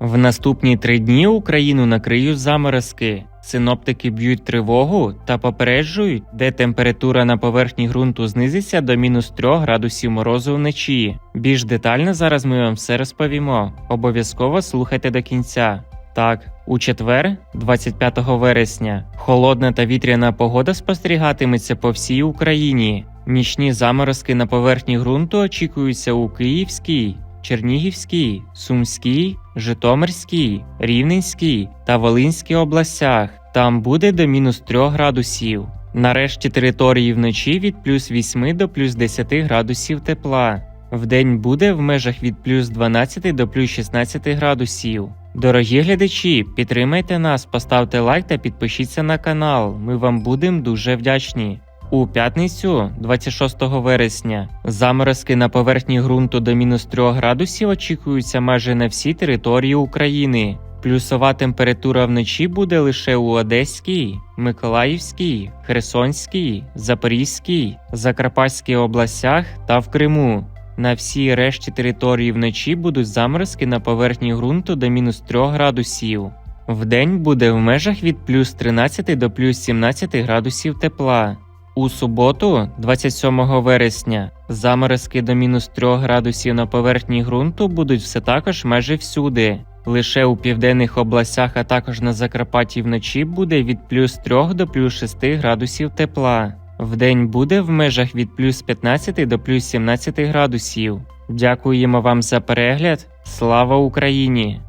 В наступні три дні Україну накриють заморозки. Синоптики б'ють тривогу та попереджують, де температура на поверхні ґрунту знизиться до мінус 3 градусів морозу вночі. Більш детально зараз ми вам все розповімо. Обов'язково слухайте до кінця. Так, у четвер, 25 вересня, холодна та вітряна погода спостерігатиметься по всій Україні. Нічні заморозки на поверхні ґрунту очікуються у Київській, Чернігівській, Сумській, Житомирській, Рівненській та Волинській областях. Там буде до мінус 3 градусів. Нарешті території вночі від плюс 8 до плюс 10 градусів тепла. Вдень буде в межах від плюс 12 до плюс 16 градусів. Дорогі глядачі, підтримайте нас, поставте лайк та підпишіться на канал. Ми вам будемо дуже вдячні. У п'ятницю, 26 вересня, заморозки на поверхні ґрунту до мінус 3 градусів очікуються майже на всій території України. Плюсова температура вночі буде лише у Одеській, Миколаївській, Херсонській, Запорізькій, Закарпатській областях та в Криму. На всій решті території вночі будуть заморозки на поверхні ґрунту до мінус 3 градусів. Вдень буде в межах від плюс 13 до плюс 17 градусів тепла. У суботу, 27 вересня, заморозки до мінус 3 градусів на поверхні ґрунту будуть все також майже всюди. Лише у південних областях, а також на Закарпатті вночі буде від плюс 3 до плюс 6 градусів тепла. Вдень буде в межах від плюс 15 до плюс 17 градусів. Дякуємо вам за перегляд. Слава Україні!